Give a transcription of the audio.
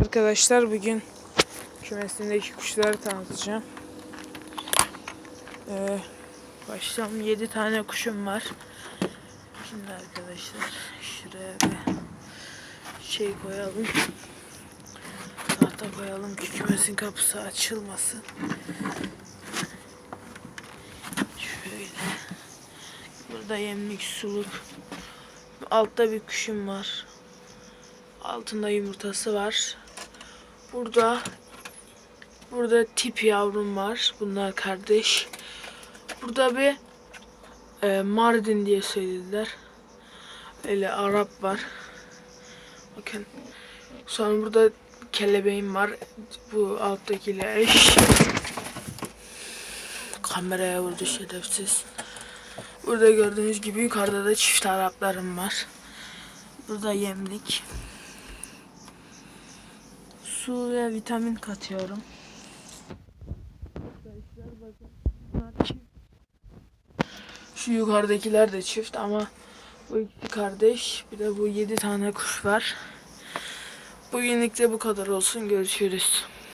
Arkadaşlar bugün kümesimdeki kuşları tanıtacağım. Ee, başlam 7 tane kuşum var. Şimdi arkadaşlar şuraya bir şey koyalım. Tahta koyalım ki kümesin kapısı açılmasın. Şöyle. Burada yemlik suluk. Altta bir kuşum var. Altında yumurtası var. Burada burada tip yavrum var. Bunlar kardeş. Burada bir e, Mardin diye söylediler. Öyle Arap var. Bakın. Sonra burada kelebeğim var. Bu alttakiyle eş. Kameraya vurdu şerefsiz. Burada gördüğünüz gibi yukarıda da çift Araplarım var. Burada yemlik. Su ve vitamin katıyorum. Şu yukarıdakiler de çift ama bu iki kardeş. Bir de bu yedi tane kuş var. Bugünlük de bu kadar olsun. Görüşürüz.